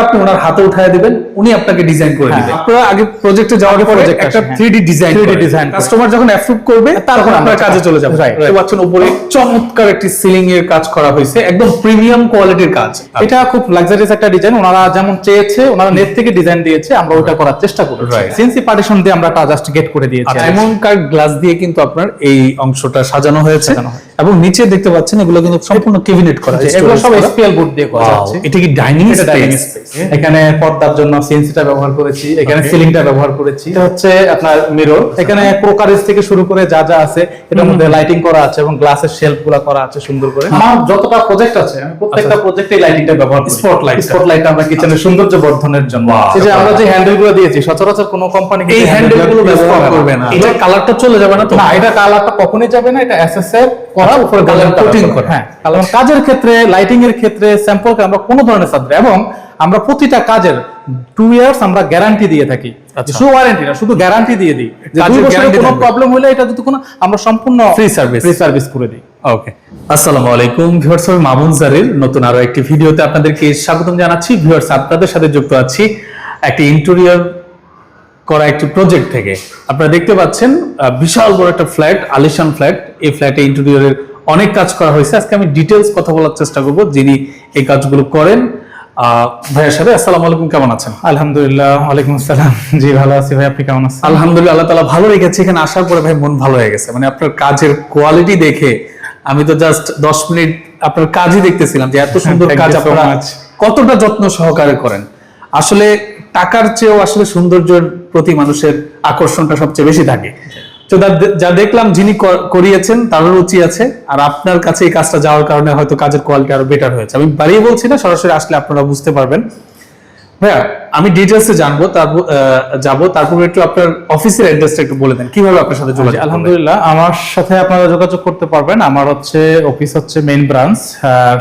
আপনি ওনার হাতে উঠায় দিবেন উনি আপনাকে ডিজাইন করে হ্যাঁ, দিবেন আপনারা আগে প্রজেক্টে যাওয়ার পরে একটা। 3D ডিজাইন 3D design করে। কাস্টমার যখন অ্যাপ্রুভ করবে তখন আপনার কাজে চলে যাবে দেখতে পাচ্ছেন উপরে চমৎকার একটি সিলিং এর কাজ করা হয়েছে একদম প্রিমিয়াম কোয়ালিটির কাজ এটা খুব লাক্সারিয়াস একটা ডিজাইন ওনারা যেমন চেয়েছে ওনারা নেট থেকে ডিজাইন দিয়েছে আমরা ওটা করার চেষ্টা Right. সিএনসি পার্টিশন দিয়ে আমরা জাস্ট গেট করে দিয়েছি ডায়মন্ড কার্ড গ্লাস দিয়ে কিন্তু আপনার এই অংশটা সাজানো হয়েছে সাজানো হয়েছে। এবং নিচে দেখতে পাচ্ছেন এগুলো কিন্তু সম্পূর্ণ কেবিনেট করা যে এগুলো সব এসপিএল বোর্ড দিয়ে করা যাচ্ছে। এটা কি ডাইনিং স্পেস এখানে পর্দার জন্য সিএনসিটা ব্যবহার করেছি এখানে সিলিংটা ব্যবহার করেছি। এটা হচ্ছে আপনার মিরর এখানে প্রোকারেজ থেকে শুরু করে যা যা আছে এটার মধ্যে লাইটিং করা আছে এবং গ্লাসের শেলফগুলা করা আছে সুন্দর করে। আমার যতটা প্রজেক্ট আছে আমি প্রত্যেকটা প্রজেক্টে লাইটিংটা ব্যবহার করি। Spotlight টা। স্পটলাইট আমরা কিচেনের সৌন্দর্য বর্ধনের জন্য। এই যে আমরা যে হ্যান্ডেলগুলো দিয়েছি সচরাচর কোনো কোম্পানি এই হ্যান্ডেলগুলো ব্যবহার করবে না। এটা কালারটা চলে যাবে না তো। না এটা কালারটা কখনোই যাবে না এটা এসএস এর করা উপরে কোটিং করা। হ্যাঁ কাজের ক্ষেত্রে লাইটিং এর ক্ষেত্রে স্যাম্পলকে আমরা কোনো ধরনের সাথে এবং আমরা প্রতিটা কাজের টু ইয়ার্স আমরা গ্যারান্টি দিয়ে থাকি। আচ্ছা। শুধু ওয়ারেন্টি না শুধু গ্যারান্টি দিয়ে দিই। যে দুই বছরের কোনো প্রবলেম হলে এটা যদি কোনো আমরা সম্পূর্ণ Free service। ফ্রি সার্ভিস করে দিই। ওকে আসসালামু আলাইকুম ভিউয়ার্স আমি মামুন জারির নতুন আরও একটি ভিডিওতে আপনাদেরকে স্বাগতম জানাচ্ছি। ভিউয়ার্স আপনাদের সাথে যুক্ত আছি একটি ইন্টেরিয়র করা একটি প্রজেক্ট থেকে। আপনারা দেখতে পাচ্ছেন বিশাল বড় একটা ফ্ল্যাট আলিশান ফ্ল্যাট এই ফ্ল্যাটে ইন্টেরিয়রের অনেক কাজ করা হয়েছে। আজকে আমি ডিটেলস কথা বলার চেষ্টা করব যিনি এই কাজগুলো করেন। ভাইয়ের সাথে আসসালামু আলাইকুম কেমন আছেন? আলহামদুলিল্লাহ ওয়ালাইকুম আসসালাম। জি ভালো আছি ভাই আপনি কেমন আছেন? আলহামদুলিল্লাহ আল্লাহ তালা ভালো রেখেছে। এখানে আসার পরে ভাই মন ভালো হয়ে গেছে। মানে আপনার কাজের কোয়ালিটি দেখে আমি তো জাস্ট দশ মিনিট আপনার কাজই দেখতেছিলাম যে এত সুন্দর কাজ আপনারা কতটা যত্ন সহকারে করেন। আসলে টাকার চেয়েও আসলে সৌন্দর্যের প্রতি মানুষের আকর্ষণটা সবচেয়ে বেশি থাকে। তো যা- দেখলাম যিনি করিয়েছেন, তারও রুচি আছে, আর আপনার কাছে এই কাজটা যাওয়ার কারণে হয়তো কাজের কোয়ালিটি আরও বেটার হয়েছে। আমি বাড়িয়ে বলছি না, সরাসরি আসলে আপনারা বুঝতে পারবেন। ভাইয়া, আমি ডিটেলসে জানব তারপর যাব, তারপর একটু আপনার অফিসের অ্যাড্রেসটা একটু বলে দেন। কীভাবে আপনার সাথে যোগাযোগ? আলহামদুলিল্লাহ, আমার সাথে আপনারা যোগাযোগ করতে পারবেন। আমার হচ্ছে অফিস হচ্ছে মেইন ব্রাঞ্চ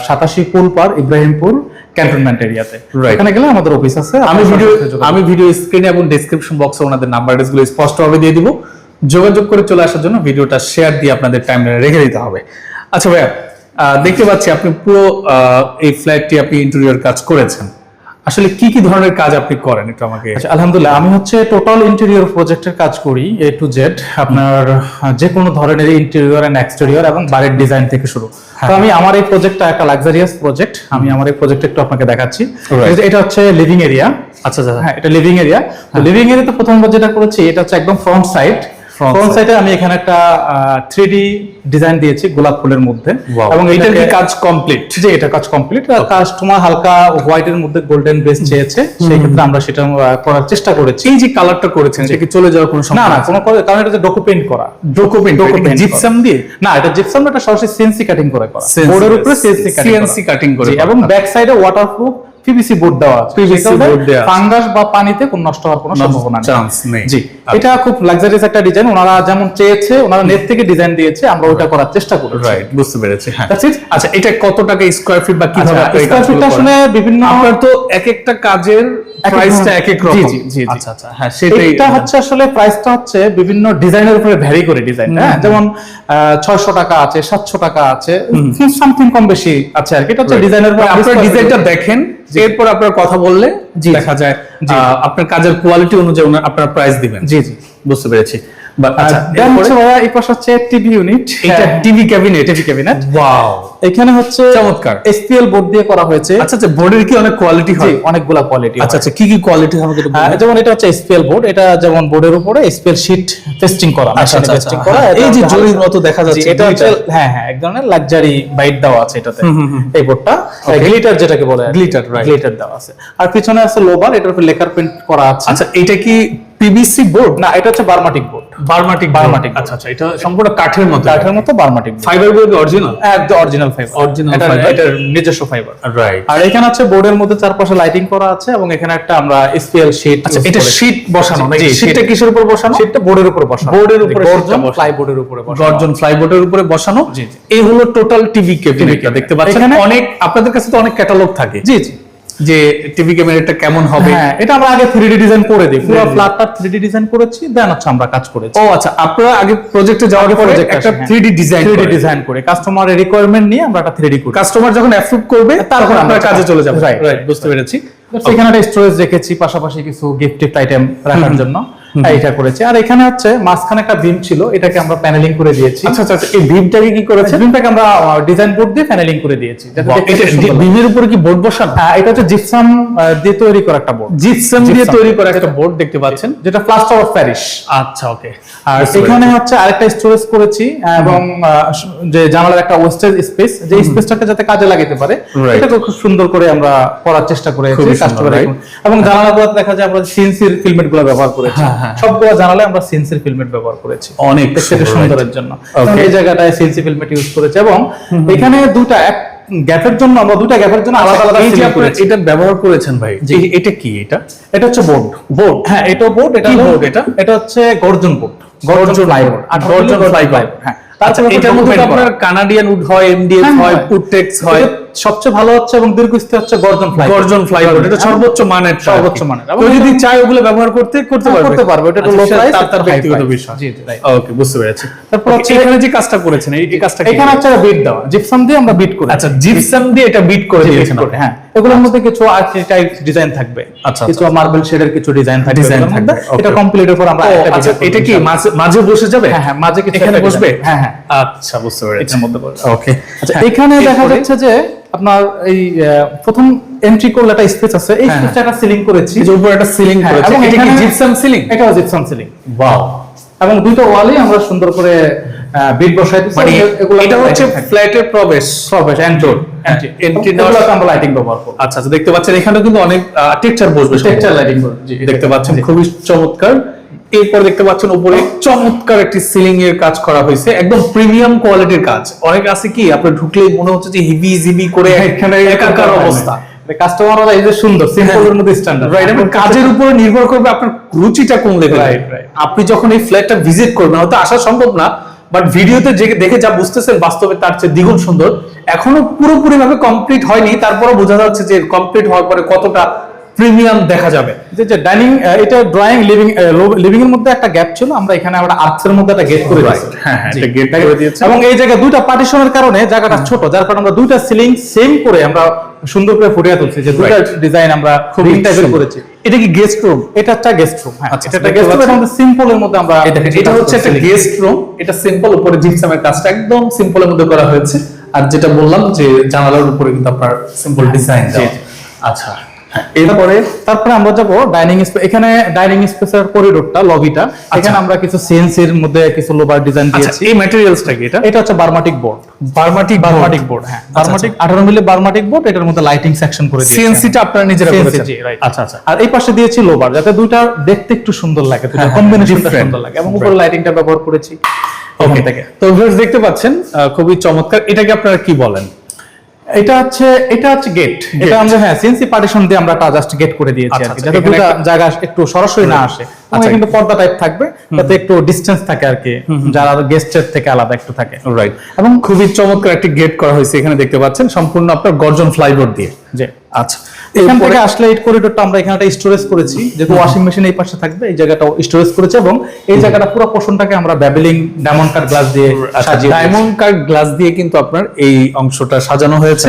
সাতাশি পুলপার ইব্রাহিমপুর ক্যান্টনমেন্ট এরিয়াতে. এখানে গেলে আমাদের অফিস আছে আমি ভিডিও আমি ভিডিও স্ক্রিনে এবং ডেসক্রিপশন বক্সে ওনাদের নাম্বারগুলো স্পষ্টভাবে দিয়ে দিব। যোগাযোগ করে চলে আসার জন্য ভিডিওটা শেয়ার দিয়ে আপনাদের টাইম রেখে দিতে হবে। আচ্ছা ভাইয়া আহ, দেখতে পাচ্ছি আপনি পুরো আহ, এই ফ্ল্যাটটি আপনি ইন্টেরিয়র কাজ করেছেন। আসলে কি কি ধরনের কাজ আপনি করেন একটু আমাকে? আচ্ছা, আলহামদুলিল্লাহ আমি হচ্ছে টোটাল ইন্টেরিয়র প্রজেক্টের কাজ করি এ টু জেড আপনার যে কোনো ধরনের ইন্টেরিয়র এন্ড এক্সটেরিয়র এবং বাড়ির ডিজাইন থেকে শুরু। তো আমি আমার এই প্রজেক্টটা একটা লাক্সারিয়াস প্রজেক্ট আমি আমার এই প্রজেক্ট একটু আপনাকে দেখাচ্ছি। এটা- হচ্ছে লিভিং এরিয়া আচ্ছা আচ্ছা হ্যাঁ এটা লিভিং এরিয়া তো লিভিং এরিয়াতে প্রথমবার যেটা করেছি এটা হচ্ছে একদম ফ্রন্ট সাইড ফ্রন্ট সাইডে আমি এখানে একটা থ্রি ডি ডিজাইন দিয়েছি গোলাপ ফুলের মধ্যে। এবং এটার কি কাজ কমপ্লিট জি এটা কাজ কমপ্লিট কাস্টমার হালকা হোয়াইটের মধ্যে গোল্ডেন বেস চেয়েছে। সেই ক্ষেত্রে আমরা সেটা করার চেষ্টা করেছি। এই যে কালারটা করেছেন এটা কি চলে যাওয়ার কোনো না সম্ভাবনা না কোনো করে- কারণ এটা যে ডোকো পেইন্ট করা। ডোকোপেন্ট Document জিপসাম দিয়ে? না এটা জিপসাম না এটা সরাসরি সিএনসি কাটিং করে করা। বোর্ডের উপরে সিএনসি কাটিং করে। এবং ব্যাক সাইডে ওয়াটারপ্রুফ পিভিসি বোর্ড দেওয়া ফাঙ্গাস বা পানিতে কোনো নষ্ট হওয়ার কোনো সম্ভাবনা নেই। চান্স নেই। জি এটা খুব লাক্সারিয়াস একটা ডিজাইন ওনারা যেমন চেয়েছে ওনারা নেট থেকে ডিজাইন দিয়েছে আমরা ওটা করার চেষ্টা করেছি। রাইট বুঝতে পেরেছি হ্যাঁ. আচ্ছা এটা কত টাকা স্কয়ার ফিট বা কীভাবে আচ্ছা, আপনি স্কয়ার আসলে বিভিন্ন আপনার তো এক একটা কাজের প্রাইসটা এক এক রকম। জি, জি। আচ্ছা আচ্ছা হ্যাঁ সেটাই। এটা হচ্ছে আসলে প্রাইসটা হচ্ছে বিভিন্ন ডিজাইনের উপরে ভ্যারি করে ডিজাইন হ্যাঁ? যেমন ছয়শো টাকা আছে সাতশো টাকা আছে সামথিং কম বেশি আছে আর কি। এটা হচ্ছে ডিজাইনের উপর আপনার ডিজাইনটা দেখেন এরপর আপনার কথা বললে জি, দেখা যায় আপনার কাজের কোয়ালিটি অনুযায়ী আপনার প্রাইস দিবেন। জি জি। বুঝতে পেরেছি। আচ্ছা এই পাশে হচ্ছে টিভি ইউনিট এটা TV cabinet TV cabinet wow এখানে হচ্ছে চমৎকার। এসপিএল বোর্ড দিয়ে করা হয়েছে। আচ্ছা আচ্ছা বোর্ডের কি অনেক কোয়ালিটি হয়? অনেকগুলা কোয়ালিটি আচ্ছা আচ্ছা কি কি কোয়ালিটি আমাকে যেমন এটা হচ্ছে এসপিএল বোর্ড এটা যেমন বোর্ডের উপরে এসপিএল শীট পেস্টিং করা মেশিনে পেস্টিং করা। হ্যাঁ, এই যে জরির মতো দেখা যাচ্ছে এটা হচ্ছে হ্যাঁ হ্যাঁ এক ধরনের লাক্সারি বাইট দেওয়া আছে এটাতে। এই বোর্ডটা গ্লিটার যেটাকে বলে. গ্লিটার দেওয়া আছে। আর পিছনে আছে লোবার এটার উপর লেখার প্রিন্ট করা আছে। আচ্ছা এটা কি পিভিসি বোর্ড না এটা হচ্ছে বার্মাটিক বোর্ড বার্মাটিক বার্মাটিক আচ্ছা আচ্ছা এটা সম্পূর্ণ কাঠের মতো কাঠের মতো বার্মাটিক ফাইবার বোর্ড অরিজিনাল একদম অরিজিনাল ফাইবার Original এটা নিজস্ব ফাইবার রাইট আর এখানে আছে বোর্ডের মধ্যে চারপাশে লাইটিং করা আছে এবং এখানে একটা আমরা এসপিএল শীট আচ্ছা এটা শীট বসানো নাকি? শীটটা কিসের উপর বসানো? শীটটা বোর্ডের উপর বসানো। বোর্ডের উপরে গর্জন। ফ্লাই বোর্ডের উপরে বসানো। গর্জন ফ্লাইবোর্ডের উপরে বসানো। জি। এই হলো টোটাল টিভি cabinet। দেখতে পাচ্ছেন? এখানে- অনেক আপনাদের কাছে তো অনেক ক্যাটালগ থাকে। জি জি। যে টিভি ক্যামেরাটা কেমন হবে। হ্যাঁ এটা আমরা আগে 3D ডিজাইন করে দিই পুরো ফ্ল্যাটটা 3D ডিজাইন করেছি দেন হচ্ছে আমরা কাজ করেছি। ও আচ্ছা আপনারা আগে প্রজেক্টে যাওয়ার পরে একটা হ্যাঁ। 3D ডিজাইন 3D ডিজাইন করে কাস্টমারের রিকোয়ারমেন্ট নিয়ে আমরা একটা 3D করি। কাস্টমার যখন অ্যাপ্রুভ করবে তারপর আমরা আপনারা কাজে চলে যাব রাইট রাইট বুঝতে পেরেছি। সেখানে একটা স্টোরেজ রেখেছি পাশাপাশি কিছু গিফট টাইটেম আইটেম রাখার জন্য। এইটা করেছি। আর এখানে হচ্ছে মাঝখানে একটা বিম ছিল এটাকে আমরা প্যানেলিং করে দিয়েছি। আচ্ছা আচ্ছা আচ্ছা, এই বিমটাকে কি করেছেন বিমটাকে আমরা ডিজাইন বোর্ড দিয়ে প্যানেলিং করে দিয়েছি। এটা বিমের উপরে কি বোর্ড বসানো? হ্যাঁ, এটা হচ্ছে জিপসাম দিয়ে তৈরি করা একটা বোর্ড জিপসাম দিয়ে তৈরি করা একটা বোর্ড দেখতে পাচ্ছেন। যেটা প্লাস্টার অফ প্যারিস আচ্ছা ওকে আর এখানে হচ্ছে আরেকটা স্টোরেজ করেছি এবং যে জানালার একটা ওয়েস্টেজ স্পেস যে স্পেসটাকে যাতে কাজে লাগাতে পারে. এটাকে খুব সুন্দর করে আমরা করার চেষ্টা করেছি কাস্টমার এবং জানালাগুলো দেখা যায় আমরা সিএনসির ফিল্মেটগুলো ব্যবহার করেছি। হ্যাঁ। সবগুলো জানালায় আমরা সিএনসির ফিল্মেট ব্যবহার করেছি। অনেক সুন্দরের জন্য। এই জায়গাটায় সিএনসি ফিল্মেট ইউজ করেছে এবং এখানে দুটা এক গ্যাপের জন্য আমরা দুটা গ্যাপের জন্য আলাদা আলাদা আচ্ছা, এই যে। এটা ব্যবহার করেছেন ভাই এটা কি এটা? এটা হচ্ছে বোর্ড বোর্ড হ্যাঁ এটা বোর্ড এটা board এটা? এটা হচ্ছে গর্জন বোর্ড গর্জন ফ্লাইবোর্ড গর্জন plywood। হ্যাঁ। আচ্ছা তারপরে এটার মধ্যে আপনার কানাডিয়ান উড হয় এমডিএফ হ্যাঁ, হয় হয়। হয় সবচেয়ে ভালো হচ্ছে এবং দীর্ঘস্থায়ী হচ্ছে গর্জন ফ্লাই গর্জন ফ্লাইবোর্ড এটা সর্বোচ্চ মানের সর্বোচ্চ মানের। কেউ যদি চায় ওগুলো ব্যবহার করতে করতে হ্যাঁ, পারবে। করতে পারবে। একটু আচ্ছা, low তার তার ব্যক্তিগত বিষয়। জি, ওকে বুঝতে পেরেছি। তারপর হচ্ছে- এখানে যে কাজটা করেছেন এই কাজটা এখানে হচ্ছে বিট দেওয়া। জিপসাম দিয়ে আমরা বিট করি আচ্ছা জিপসাম দিয়ে এটা বিট করে দিয়েছেন হ্যাঁ এগুলোর মধ্যে কিছু আর্কিটাইপ ডিজাইন থাকবে। আচ্ছা, কিছু মার্বেল শেডের কিছু ডিজাইন থাকবে। মধ্যে। থাকবে. এটা কমপ্লিটের পর আমরা একটা আচ্ছা এটা কি মাঝে বসে যাবে? হ্যাঁ হ্যাঁ মাঝে কিছু এখানে বসবে? হ্যাঁ হ্যাঁ। আচ্ছা বুঝতে পেরেছি। এটার মধ্যে। ওকে আচ্ছা এখানে দেখা যাচ্ছে যে আপনার এই প্রথম এন্ট্রি করলে একটা স্পেস আছে। এই হ্যাঁ, স্পেসটা একটা সিলিং করেছি। যে উপরে একটা সিলিং হ্যাঁ, করেছে। এবং এটা কি জিপসাম সিলিং এটাও জিপসাম সিলিং ওয়াও এবং দুটো ওয়ালে আমরা সুন্দর করে বিট বসাই দিচ্ছি মানে এগুলো এটা হচ্ছে ফ্ল্যাটের প্রবেশ। প্রবেশ এন্ট্রি এন্ট্রি এগুলোতে আমরা লাইটিং ব্যবহার করব আচ্ছা আচ্ছা দেখতে পাচ্ছেন এখানে কিন্তু অনেক টেক্সচার বসবে টেক্সচার লাইটিং জি দেখতে পাচ্ছেন খুবই চমৎকার। এরপর দেখতে পাচ্ছেন উপরে চমৎকার একটি সিলিং এর কাজ করা হয়েছে একদম প্রিমিয়াম কোয়ালিটির কাজ। অনেক আছে কি আপনি ঢুকলেই মনে হচ্ছে যে হিবি জিবি করে এখানে একাকার অবস্থা। কাস্টমাররা এই যে সুন্দর সিম্পলের মধ্যে স্ট্যান্ডার্ড রাইট এবং কাজের উপরে নির্ভর করবে আপনার রুচিটা কোন লেভেলে. আপনি যখন এই ফ্ল্যাটটা ভিজিট করবেন হয়তো আসা সম্ভব না বাট ভিডিওতে যে দেখে যা বুঝতেছেন বাস্তবে তার চেয়ে দ্বিগুণ সুন্দর। এখনও পুরোপুরি ভাবে কমপ্লিট হয়নি তারপরে বোঝা যাচ্ছে যে কমপ্লিট হওয়ার পরে কতটা প্রিমিয়াম দেখা যাবে। যে যে ডাইনিং এটা ড্রয়িং লিভিং লিভিং এর মধ্যে একটা গ্যাপ ছিল আমরা এখানে আমরা আর্চের মধ্যে একটা গেট করে দিয়েছি। হ্যাঁ হ্যাঁ এটা গেট করে দিয়েছে। এবং এই জায়গায় দুইটা পার্টিশনের কারণে জায়গাটা ছোট যার কারণে আমরা দুইটা সিলিং সেম করে আমরা সুন্দর করে ফুটিয়ে তুলছি যে দুইটা ডিজাইন আমরা খুবই টাইপের করেছি। এটা কি গেস্ট রুম এটা একটা গেস্ট রুম হ্যাঁ আচ্ছা, এটা একটা গেস্ট রুম? এবং সিম্পলের মধ্যে আমরা এটা হচ্ছে একটা গেস্ট রুম এটা সিম্পল উপরে জিপসামের কাজটা একদম সিম্পল এর মধ্যে করা হয়েছে। আর যেটা বললাম যে জানালার উপরে কিন্তু আপনার সিম্পল ডিজাইন জি, জি। আচ্ছা। হ্যাঁ, এরপরে তারপরে আমরা যাব ডাইনিং স্পেস এখানে ডাইনিং স্পেসের করিডোরটা লবিটা এখানে আমরা কিছু সিএনসির মধ্যে কিছু লোবার ডিজাইন আচ্ছা দিয়েছি। এই ম্যাটেরিয়ালসটা কি এটা? এটা হচ্ছে বার্মাটিক বোর্ড বার্মাটিক বার্মাটিক বোর্ড হ্যাঁ। বার্মাটিক 18 মিলি বার্মাটিক বোর্ড এটার মধ্যে লাইটিং সেকশন করে দিয়েছি। সিএনসি টা আপনারা নিজেরা করেছেন। আচ্ছা আচ্ছা। আর এই পাশে দিয়েছি লোবার যাতে দুইটা দেখতে একটু সুন্দর লাগে দুটো হ্যাঁ, কম্বিনেশনটা সুন্দর লাগে। এবং উপরে লাইটিংটা ব্যবহার করেছি। ওখান থেকে। তো ভিউয়ার্স দেখতে পাচ্ছেন খুবই চমৎকার। এটাকে আপনারা কি বলেন? এটা হচ্ছে এটা হচ্ছে গেট এটা আমরা হ্যাঁ সিএনসি পার্টিশন দিয়ে আমরা জাস্ট গেট করে দিয়েছি আচ্ছা, আর কি আচ্ছা, যাতে দুটো জায়গা একটু সরাসরি না আসে। কিন্তু পর্দা টাইপ থাকবে যাতে একটু ডিসটেন্স থাকে আর কি। যারা গেস্টের থেকে আলাদা একটু থাকে। রাইট এবং খুবই চমৎকার একটি গেট করা হয়েছে এখানে দেখতে পাচ্ছেন সম্পূর্ণ আপনার গর্জন ফ্লাইবোর্ড দিয়ে। যে আচ্ছা এখান থেকে আসলে এই করিডোরটা আমরা এখানে একটা স্টোরেজ করেছি যেহেতু ওয়াশিং মেশিন এই পাশে থাকবে এই জায়গাটাও স্টোরেজ করেছে এবং এই জায়গাটা পুরো পোর্শনটাকে আমরা ব্যাবেলিং ডায়মন্ড গ্লাস দিয়ে সাজিয়ে ডায়মন্ড গ্লাস দিয়ে কিন্তু আপনার এই অংশটা সাজানো হয়েছে।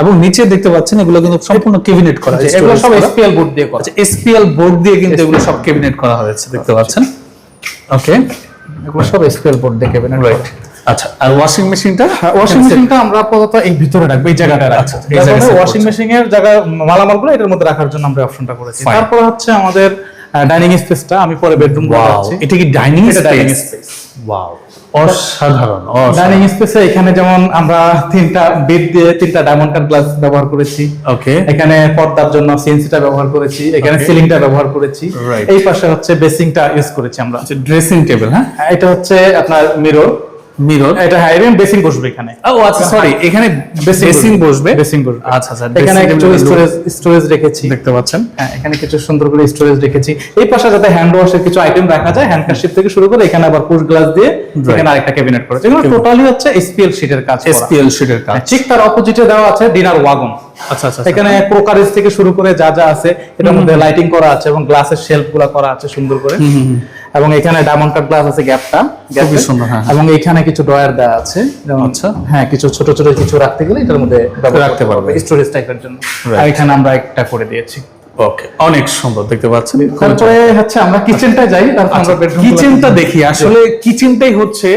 এবং নিচে দেখতে পাচ্ছেন এগুলো কিন্তু সম্পূর্ণ কেবিনেট করা দিয়েছি। এগুলো সব এসপিএল বোর্ড দিয়ে করা। আচ্ছা এসপিএল বোর্ড দিয়ে কিন্তু এগুলো সব কেবিনেট করা হয়েছে দেখতে পাচ্ছেন? ওকে এগুলো সব স্কেল বোর্ড দেখে নেবেন। রাইট আচ্ছা আর ওয়াশিং মেশিনটা ওয়াশিং মেশিনটা আমরা আপাতত এই ভিতরে রাখব এই জায়গাটা রাখব। এই ওয়াশিং মেশিন এর জায়গা মালামালগুলো এটার মধ্যে রাখার জন্য আমরা অপশনটা করেছি। তারপর হচ্ছে আমাদের ডাইনিং স্পেসটা আমি পরে বেডরুম এটা কি ডাইনিং স্পেস। ওয়াও অসাধারণ ডাইনিং স্পেসে এখানে যেমন আমরা তিনটা বেড দিয়ে তিনটা ডায়মন্ড কাট গ্লাস ব্যবহার করেছি। ওকে এখানে পর্দার জন্য সিএনসিটা ব্যবহার করেছি এখানে. সিলিংটা ব্যবহার করেছি। এই পাশে হচ্ছে বেসিংটা ইউজ করেছি আমরা। আচ্ছা ড্রেসিং টেবিল হ্যাঁ? এটা হচ্ছে আপনার মিরর মিরর। এটা বেসিং বসবে এখানে। ও আচ্ছা সরি এখানে বেসিং বসবে। বেসিং বসবে। আচ্ছা আচ্ছা এখানে একটু স্টোরেজ স্টোরেজ রেখেছি। দেখতে পাচ্ছেন। হ্যাঁ এখানে কিছু সুন্দর করে স্টোরেজ রেখেছি। এই পাশে যাতে হ্যান্ড ওয়াশের কিছু আইটেম রাখা যায় হ্যান্ড কাশিপ থেকে শুরু করে এখানে আবার পুশ গ্লাস দিয়ে এখানে আরেকটা ক্যাবিনেট করেছে এগুলো টোটালি হচ্ছে এসপিএল শীটের কাজ এসপিএল শিটের কাজ। ঠিক তার অপোজিটে দেওয়া আছে ডিনার ওয়াগন এখানে ক্রোকারিজ থেকে শুরু করে যা যা আছে এটার মধ্যে লাইটিং করা আছে এবং গ্লাসের শেলফগুলা করা আছে সুন্দর করে। এবং এখানে ডায়মন্ড কাট গ্লাস আছে গ্যাপটা খুবই সুন্দর, হ্যাঁ। এবং এখানে কিছু ড্রয়ার দেওয়া আছে। যেমন আচ্ছা। হ্যাঁ কিছু ছোট ছোট কিছু রাখতে গেলে এটার মধ্যে রাখতে পারবে। স্টোরেজ টাইপের জন্য। আর এখানে আমরা একটা করে দিয়েছি। ওকে অনেক সুন্দর দেখতে পাচ্ছেন? তারপরে হচ্ছে আমরা কিচেনটা যাই তারপর আমরা বেডরুম কিচেনটা দেখি। আসলে কিচেনটাই হচ্ছে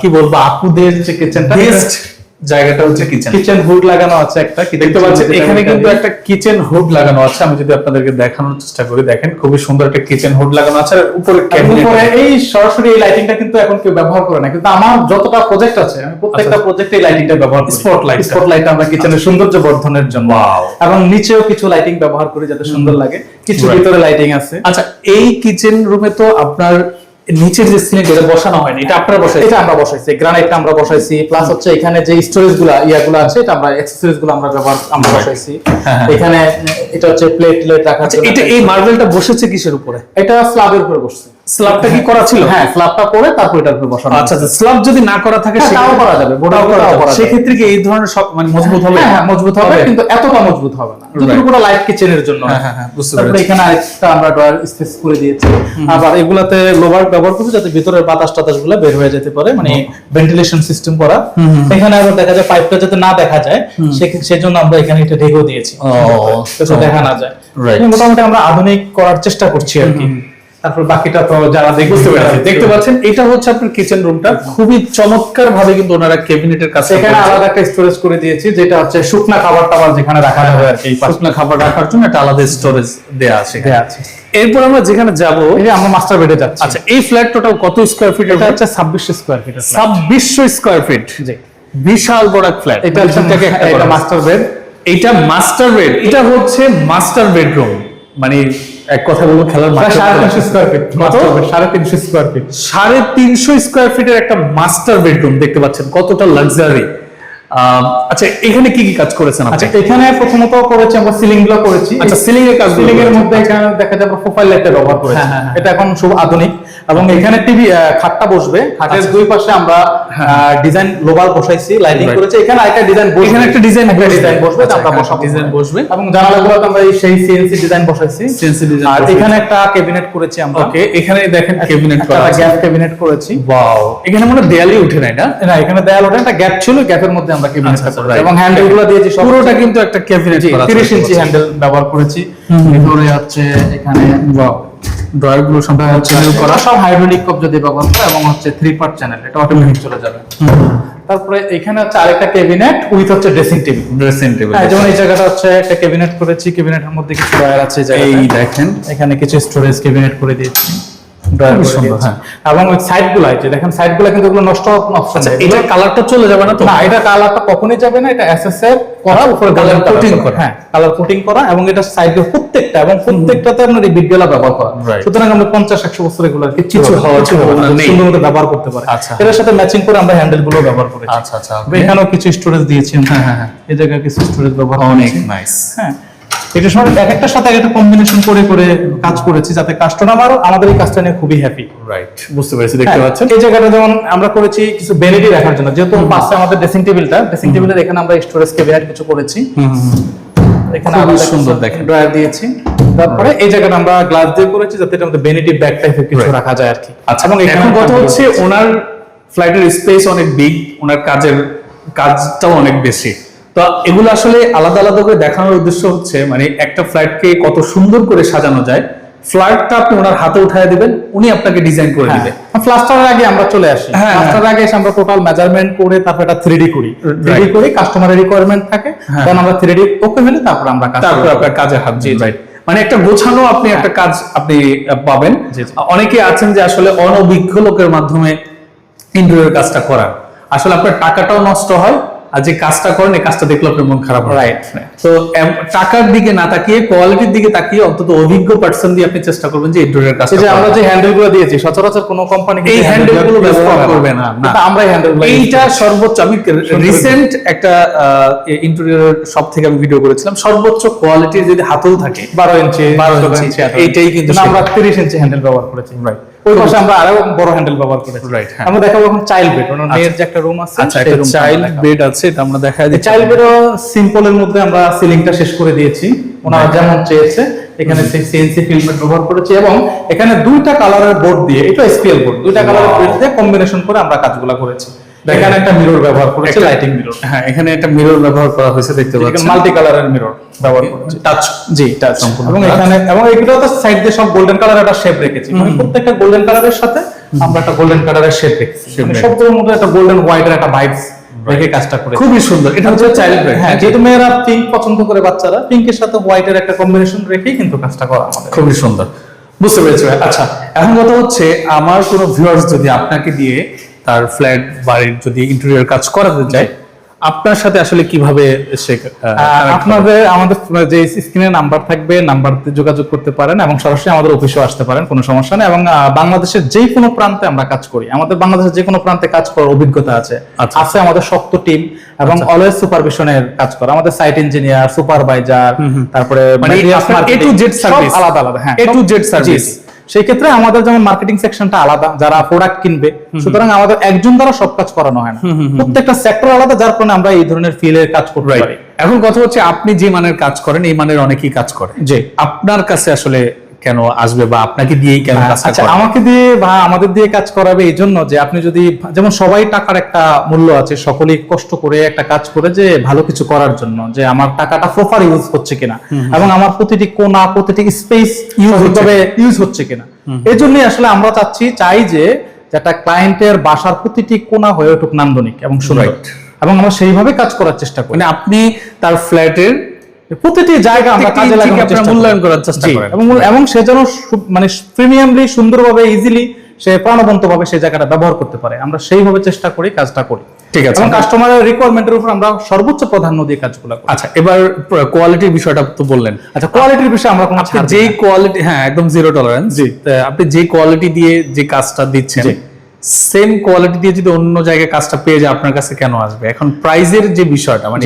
কি বলব আপুদের যে কিচেনটা বেস্ট জায়গাটা হচ্ছে কিচেন কিচেন হুড লাগানো আছে একটা দেখতে পাচ্ছেন এখানে কিন্তু একটা কিচেন হুড লাগানো আছে আমি যদি আপনাদেরকে দেখানোর চেষ্টা করি দেখেন খুবই সুন্দর একটা কিচেন হুড লাগানো আছে আর উপরে উপরে এই সরাসরি এই লাইটিংটা কিন্তু এখন কেউ ব্যবহার করে না কিন্তু আমার যতটা প্রজেক্ট আছে আমি প্রত্যেকটা প্রজেক্টে এই লাইটিংটা ব্যবহার করি। Spotlight টা। স্পটলাইট আমরা কিচেনের সৌন্দর্য বর্ধনের জন্য। এবং নিচেও কিছু লাইটিং ব্যবহার করি যাতে সুন্দর লাগে। কিছু ভিতরে লাইটিং আছে। আচ্ছা এই কিচেন রুমে তো আপনার নিচের যে সিলিং এটা বসানো হয়নি এটা আপনারা বসাই এটা আমরা বসাইছি গ্রানাইটটা আমরা বসাইছি প্লাস হচ্ছে এখানে যে স্টোরেজগুলা ইয়াগুলো আছে এটা আমরা অ্যাক্সেসরিজগুলো আমরা ব্যবহার আমরা বসাইছি। হ্যাঁ, হ্যাঁ। এখানে এটা হচ্ছে প্লেট প্লেট রাখা আচ্ছা এটা এই মার্বেলটা বসেছে কিসের উপরে? এটা স্ল্যাবের উপরে বসছে। স্ল্যাবটা কি করা ছিল? হ্যাঁ স্ল্যাবটা করে তারপর এটার উপরে বসানো আচ্ছা আচ্ছা স্ল্যাব যদি না করা থাকে হ্যাঁ, তাও করা যাবে, বোর্ডের করা যাবে। যাবে। সেক্ষেত্রে কি এই ধরনের সব মানে মজবুত হবে? হ্যাঁ হ্যাঁ মজবুত হবে। কিন্তু এতটা মজবুত হবে না। যতটুকু লাইট কিচেনের জন্য। হ্যাঁ, হ্যাঁ, হ্যাঁ, বুঝতে তারপরে পেরেছি। এখানে আরেকটা আমরা ড্রয়ার স্পেস করে দিয়েছি। আবার এগুলাতে লোভার ব্যবহার করছি যাতে ভিতরের বাতাস টাতাসগুলো বের হয়ে যেতে পারে মানে ভেন্টিলেশন সিস্টেম করা। এখানে আবার দেখা যায় পাইপটা যাতে না দেখা যায় সেজন্য আমরা এখানে এটা ঢেকেও দিয়েছি। ও, দেখা না যায়। মোটামুটি আমরা আধুনিক করার চেষ্টা করছি আর কি। তারপর বাকিটা তো যারা বুঝতে পেরেছি দেখতে পাচ্ছেন এটা হচ্ছে আপনার কিচেন রুমটা খুবই চমৎকার ভাবে কিন্তু ওনারা ক্যাবিনেটের কাছে সেখানে আলাদা একটা স্টোরেজ করে দিয়েছি যেটা হচ্ছে শুকনা খাবার টাবার যেখানে রাখা যাবে আর কি এই পাশে। খাবার রাখার জন্য একটা আলাদা স্টোরেজ দেয়া আছে দেয়া আছে। এরপর আমরা যেখানে যাব এই আমরা মাস্টার বেডে যাচ্ছি। আচ্ছা এই ফ্ল্যাট টোটাল কত স্কয়ার ফিট এটা হচ্ছে ছাব্বিশশো স্কোয়ার ফিট ছাব্বিশশো স্কয়ার ফিট জি। বিশাল বড় ফ্ল্যাট এটা হচ্ছে এটা মাস্টার বেড এটা মাস্টার বেড এটা হচ্ছে মাস্টার বেডরুম মানে এক কথা বলব খেলার মাঠ সাড়ে তিনশো স্কোয়ার ফিট? সাড়ে তিনশো স্কোয়ার ফিট সাড়ে তিনশো স্কোয়ার ফিটের একটা মাস্টার বেডরুম দেখতে পাচ্ছেন কতটা লাক্সারি আচ্ছা এখানে কি কি কাজ করেছেন আচ্ছা এখানে প্রথমত করেছি আমরা সিলিংগুলো করেছি। আচ্ছা, ceiling এর কাজগুলো সিলিং এর মধ্যে এখানে দেখা যায় প্রোফাইল লাইটটা ব্যবহার করেছি। হ্যাঁ, হ্যাঁ, হ্যাঁ। এটা এখন খুব আধুনিক। এবং এখানে টিভি খাটটা বসবে। খাটের দুই পাশে আমরা ডিজাইন বসাইছি লাইটিং করেছি। এখানে একটা ডিজাইন এখানে একটা ডিজাইন একটা ডিজাইন বসবে এটা আমরা বসাবো। ডিজাইন বসবে। এবং জানালাগুলোতে আমরা সেই সিএনসি ডিজাইন বসাইছি। CNC design আর এখানে একটা ক্যাবিনেট করেছি আমরা। ওকে এখানে দেখেন ক্যাবিনেট করা আছে। গ্যাপ ক্যাবিনেট করেছি। ওয়াও এখানে মনে দেয়ালই উঠে নাই না? না এখানে দেয়াল ওঠে একটা গ্যাপ ছিল গ্যাপের মধ্যে আমরা ক্যাবিনেটটা আচ্ছা, আচ্ছা, করেছি এবং হ্যান্ডেলগুলো দিয়েছি পুরোটা কিন্তু একটা ক্যাবিনেট করা 30 ইঞ্চি হ্যান্ডেল ব্যবহার করেছি। ভিতরে হচ্ছে এখানে ওয়াও সম্পূর্ণ চ্যানেল করা। সব হাইড্রোলিক ব্যবহার করা এবং হচ্ছে থ্রি পার্ট চ্যানেল এটা অটোমেটিক চলে যাবে। তারপরে এখানে হচ্ছে আরেকটা ক্যাবিনেট উইথ হচ্ছে ড্রেসিং টেবিল ড্রেসিং টেবিল হ্যাঁ যেমন এই জায়গাটা হচ্ছে একটা ক্যাবিনেট করেছি। ক্যাবিনেটের মধ্যে কিছু ড্রয়ার আছে এই দেখেন। এখানে কিছু স্টোরেজ ক্যাবিনেট করে দিয়েছি। খুবই সুন্দর, হ্যাঁ। এবং ওই সাইড আছে দেখেন সাইড কিন্তু ওগুলো নষ্ট হওয়ার অপশন আচ্ছা এটা কালারটা চলে যাবে না তো না এটা কালারটা কখনোই যাবে না এটা এসএস করা উপরে কালার কোটিং করা। করা হ্যাঁ কালার কোটিং করা এবং এটা সাইডের প্রত্যেকটা এবং প্রত্যেকটাতে আপনার এই বিটগুলা ব্যবহার করা Right. সুতরাং আমরা 50 100 বছর এগুলো কিছু কিছু। সুন্দর মতো ব্যবহার করতে পারে আচ্ছা। সাথে ম্যাচিং করে আমরা হ্যান্ডেলগুলো ব্যবহার করেছি আচ্ছা আচ্ছা এখানেও কিছু স্টোরেজ দিয়েছি হ্যাঁ, হ্যাঁ, হ্যাঁ। এই জায়গায় কিছু স্টোরেজ ব্যবহার অনেক। নাইস হ্যাঁ এটা সব এক একটার সাথে একটা কম্বিনেশন করে করে কাজ করেছি যাতে কাস্টমার আমাদের এই কাজটা নিয়ে খুবই হ্যাপি রাইট বুঝতে পেরেছি দেখতে পাচ্ছেন। এই জায়গাটা যেমন আমরা করেছি কিছু বেনিটি রাখার জন্য যেহেতু পাশে আমাদের ড্রেসিং টেবিলটা ড্রেসিং টেবিলের এখানে আমরা স্টোরেজ ক্যাবিনেট কিছু করেছি। এখানে আলাদা সুন্দর দেখেন। ড্রয়ার দিয়েছি। তারপরে এই জায়গাটা আমরা গ্লাস দিয়ে করেছি যাতে এটার মধ্যে বেনিটি ব্যাগ টাইপের কিছু রাখা যায় আর কি। আচ্ছা এবং এখন কথা হচ্ছে ওনার ফ্লাইটের স্পেস অনেক বিগ ওনার কাজের কাজটাও অনেক বেশি। তো এগুলো আসলে আলাদা আলাদা করে দেখানোর উদ্দেশ্য হচ্ছে মানে একটা ফ্লাইটকে কত সুন্দর করে সাজানো যায়। ফ্লাইটটা আপনি ওনার হাতে উঠায় দিবেন উনি আপনাকে ডিজাইন করে দিবে। ফ্লাস্টারের আগে আমরা চলে আসি। হ্যাঁ, ফ্লাস্টারের আগে এসে আমরা টোটাল মেজারমেন্ট করে তারপর এটা 3D করি। 3D করি কাস্টমারের রিকোয়ারমেন্ট থাকে। হ্যাঁ। দেন আমরা 3D ওকে হলে তারপর আমরা কাজ তারপর আপনার কাজে হাত দিয়ে রাইট মানে একটা গোছানো আপনি একটা কাজ আপনি পাবেন। জি, জি। অনেকে আছেন যে আসলে অনভিজ্ঞ লোকের মাধ্যমে ইন্টেরিয়র কাজটা করার। আসলে আপনার টাকাটাও নষ্ট হয় আর যে কাজটা করেন এই কাজটা দেখলে আপনার মন খারাপ হয় Right. তো টাকার দিকে না তাকিয়ে কোয়ালিটির দিকে তাকিয়ে অন্তত অভিজ্ঞ পার্সন দিয়ে আপনি চেষ্টা করবেন যে ইন্টেরিয়র কাজটা এই যে আমরা যে হ্যান্ডেলগুলো দিয়েছি সচরাচর কোনো কোম্পানি এই হ্যান্ডেলগুলো ব্যবহার করবে না। আমরা হ্যান্ডেল এইটা সর্বোচ্চ আমি রিসেন্ট একটা ইন্টেরিয়র শপ থেকে আমি ভিডিও করেছিলাম। সর্বোচ্চ কোয়ালিটির যদি হাতল থাকে বারো ইঞ্চি 12 ষোলো ইঞ্চি, ইঞ্চি এইটাই কিন্তু আমরা তিরিশ ইঞ্চি হ্যান্ডেল ব্যবহার করেছি। রাইট ওই পাশে আমরা আরও বড় হ্যান্ডেল ব্যবহার করেছি। হ্যাঁ। আমরা দেখাবো এখন চাইল্ড বেড মানে মেয়ের যে একটা রুম আছে আচ্ছা চাইল্ড বেড আছে এটা আমরা চাইল্ড বেডও সিম্পলের মধ্যে আমরা সিলিংটা শেষ করে দিয়েছি। ওনারা যেমন চেয়েছে এখানে সিএনসি ফিল্মের ব্যবহার করেছি এবং এখানে দুইটা কালারের বোর্ড দিয়ে এটা এসপিএল বোর্ড দুইটা কালারের বোর্ড দিয়ে কম্বিনেশন করে আমরা কাজগুলো করেছি। এখানে একটা মিরর ব্যবহার করেছি লাইটিং মিরর হ্যাঁ এখানে একটা মিরর ব্যবহার করা হয়েছে দেখতে পাচ্ছেন। মাল্টি কালারের মিরর ব্যবহার করেছি। টাচ জি টাচ এবং এখানে এবং এগুলো তো সাইড দিয়ে সব গোল্ডেন কালার একটা শেপ রেখেছি। মানে প্রত্যেকটা গোল্ডেন কালারের সাথে আমরা একটা গোল্ডেন কালারের শেপ রেখেছি মধ্যে একটা গোল্ডেন হোয়াইটের একটা ভাইবস রেখে কাজটা করেছি। খুবই সুন্দর। এটা হচ্ছে চাইল্ড হ্যাঁ যেহেতু মেয়েরা পিঙ্ক পছন্দ করে বাচ্চারা পিঙ্কের সাথে হোয়াইটের একটা কম্বিনেশন রেখেই কিন্তু কাজটা করা আমাদের। খুবই সুন্দর। বুঝতে পেরেছি ভাই। আচ্ছা এখন কথা হচ্ছে আমার কোনো ভিউয়ার্স যদি আপনাকে দিয়ে তার ফ্ল্যাট বাড়ির যদি ইন্টেরিয়র কাজ করাতে চায় আপনার সাথে আসলে কীভাবে সে? আপনাদের আমাদের যে স্ক্রিনে নাম্বার থাকবে নাম্বারতে যোগাযোগ করতে পারেন এবং সরাসরি আমাদের অফিসেও আসতে পারেন কোনো সমস্যা নেই এবং বাংলাদেশের যে কোনো প্রান্তে আমরা কাজ করি আমাদের বাংলাদেশের যে কোনো প্রান্তে কাজ করার অভিজ্ঞতা আছে আচ্ছা। আছে আমাদের শক্ত টিম এবং অলওয়েজ সুপারভিশনের কাজ করা আমাদের সাইট ইঞ্জিনিয়ার সুপারভাইজার তারপরে মানে marketing, Z সব service। আলাদা আলাদা হ্যাঁ A to সব- Z service। জি, জি। সেই ক্ষেত্রে আমাদের যেমন মার্কেটিং সেকশনটা আলাদা যারা প্রোডাক্ট কিনবে সুতরাং আমাদের একজন দ্বারা সব কাজ করানো হয় না। প্রত্যেকটা সেক্টর আলাদা যার কারণে আমরা এই ধরনের ফিলের কাজ করতে পারি। এখন কথা হচ্ছে আপনি যে মানের কাজ করেন এই মানের অনেকেই কাজ করে। যে আপনার কাছে আসলে কেন আসবে বা আপনাকে দিয়েই কেন আচ্ছা আমাকে দিয়ে বা আমাদের দিয়ে কাজ করাবে এই জন্য যে আপনি যদি যেমন সবাই টাকার একটা মূল্য আছে সকলেই কষ্ট করে একটা কাজ করে যে ভালো কিছু করার জন্য যে আমার টাকাটা প্রপার ইউজ হচ্ছে কিনা এবং আমার প্রতিটি কোনা প্রতিটি স্পেস ইউজ হচ্ছে। ইউজ হচ্ছে কিনা। এই জন্যই আসলে আমরা চাচ্ছি চাই যে যেটা ক্লায়েন্টের বাসার প্রতিটি কোনা হয়ে উঠুক নান্দনিক এবং সুন্দর। এবং আমরা সেইভাবে কাজ করার চেষ্টা করি। মানে আপনি তার ফ্ল্যাটের প্রতিটি জায়গা আমরা কাজে লাগানোর চেষ্টা করি। মূল্যায়ন করার চেষ্টা জি, করেন। এবং এবং সে যেন মানে প্রিমিয়ামলি সুন্দরভাবে ইজিলি সে প্রাণবন্ত ভাবে সেই জায়গাটা ব্যবহার করতে পারে আমরা সেইভাবে চেষ্টা করি কাজটা করি ঠিক আছে এবং কাস্টমারের রিকোয়ারমেন্টের উপর আমরা সর্বোচ্চ প্রাধান্য দিয়ে কাজগুলো করি আচ্ছা এবার কোয়ালিটির বিষয়টা তো বললেন আচ্ছা কোয়ালিটির বিষয়ে আমরা কোনো ছাড় যেই কোয়ালিটি হ্যাঁ একদম জিরো টলারেন্স জি। আপনি যে কোয়ালিটি দিয়ে যে কাজটা দিচ্ছেন। সেম কোয়ালিটি দিয়ে যদি অন্য জায়গায় কাজটা পেয়ে যায় আপনার কাছে কেন আসবে এখন প্রাইজের যে বিষয়টা মানে।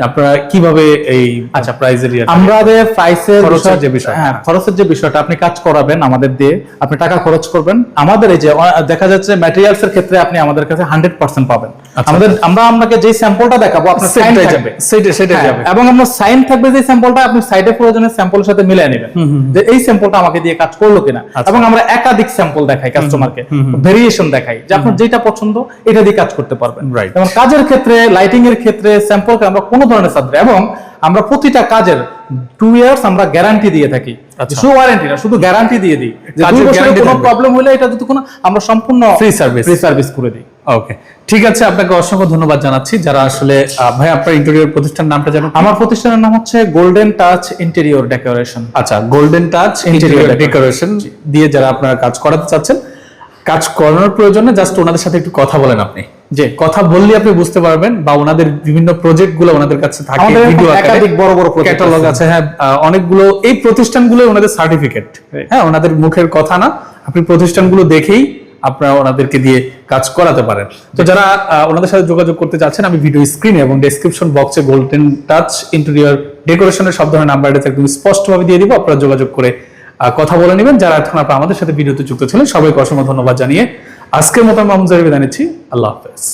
আপনারা কীভাবে এই আচ্ছা প্রাইজের আমাদের প্রাইসের খরচের যে বিষয়। হ্যাঁ খরচের যে বিষয়টা আপনি কাজ করাবেন আমাদের দিয়ে আপনি টাকা খরচ করবেন। আমাদের এই যে দেখা যাচ্ছে ম্যাটেরিয়ালস এর ক্ষেত্রে আপনি আমাদের কাছে হান্ড্রেড পার্সেন্ট পাবেন। আচ্ছা। আমাদের আমরা আপনাকে যে স্যাম্পলটা দেখাবো আপনার সাইন যাবে। সেটা সেটা হ্যাঁ, যাবে। এবং আপনার সাইন থাকবে যে স্যাম্পলটা আপনি সাইডে প্রয়োজনের স্যাম্পলের সাথে মিলিয়ে নেবেন। যে এই স্যাম্পলটা আমাকে দিয়ে কাজ করল কিনা। আচ্ছা। এবং আমরা একাধিক স্যাম্পল দেখাই কাস্টমারকে ভেরিয়েশন দেখাই যে আপনার যেটা পছন্দ এটা দিয়ে কাজ করতে পারবেন. এবং কাজের ক্ষেত্রে লাইটিং এর ক্ষেত্রে স্যাম্পলকে আমরা কোনো ধরনের সাথে এবং আমরা প্রতিটা কাজের টু ইয়ার্স আমরা গ্যারান্টি দিয়ে থাকি। আচ্ছা। শুধু ওয়ারেন্টি না শুধু গ্যারান্টি দিয়ে দিই। যে দুই বছরের কোনো প্রবলেম হলে এটা যদি কোনো আমরা সম্পূর্ণ Free service। ফ্রি সার্ভিস করে দিই। ওকে ঠিক আছে আপনাকে অসংখ্য ধন্যবাদ জানাচ্ছি যারা আসলে ভাই আপনার ইন্টেরিয়র প্রতিষ্ঠান নামটা জানো আমার প্রতিষ্ঠানের নাম হচ্ছে গোল্ডেন টাচ ইন্টেরিয়র ডেকোরেশন আচ্ছা গোল্ডেন টাচ ইন্টেরিয়র ডেকোরেশন দিয়ে যারা আপনারা কাজ করাতে চাচ্ছেন কাজ করানোর প্রয়োজনে জাস্ট ওনাদের সাথে একটু কথা বলেন আপনি। যে কথা বললে আপনি বুঝতে পারবেন বা ওনাদের বিভিন্ন প্রজেক্টগুলো ওনাদের কাছে থাকে ভিডিও একাধিক বড় বড় ক্যাটালগ আছে। হ্যাঁ অনেকগুলো এই প্রতিষ্ঠানগুলো ওনাদের সার্টিফিকেট হ্যাঁ ওনাদের মুখের কথা না আপনি প্রতিষ্ঠানগুলো দেখেই আপনারা ওনাদেরকে দিয়ে কাজ করাতে পারেন। তো যারা ওনাদের সাথে যোগাযোগ করতে চাচ্ছেন আমি ভিডিও স্ক্রিনে এবং ডেসক্রিপশন বক্সে গোল্ডেন টাচ ইন্টেরিয়র ডেকোরেশনের সব ধরনের নাম্বার একদম স্পষ্টভাবে দিয়ে দিব আপনারা যোগাযোগ করে আহ, কথা বলে নেবেন। যারা এখন আপনারা আমাদের সাথে ভিডিওতে যুক্ত ছিলেন সবাইকে অসংখ্য ধন্যবাদ জানিয়ে আজকের মতো আমি জাহির বিদায় নিচ্ছি। আল্লাহ হাফেজ।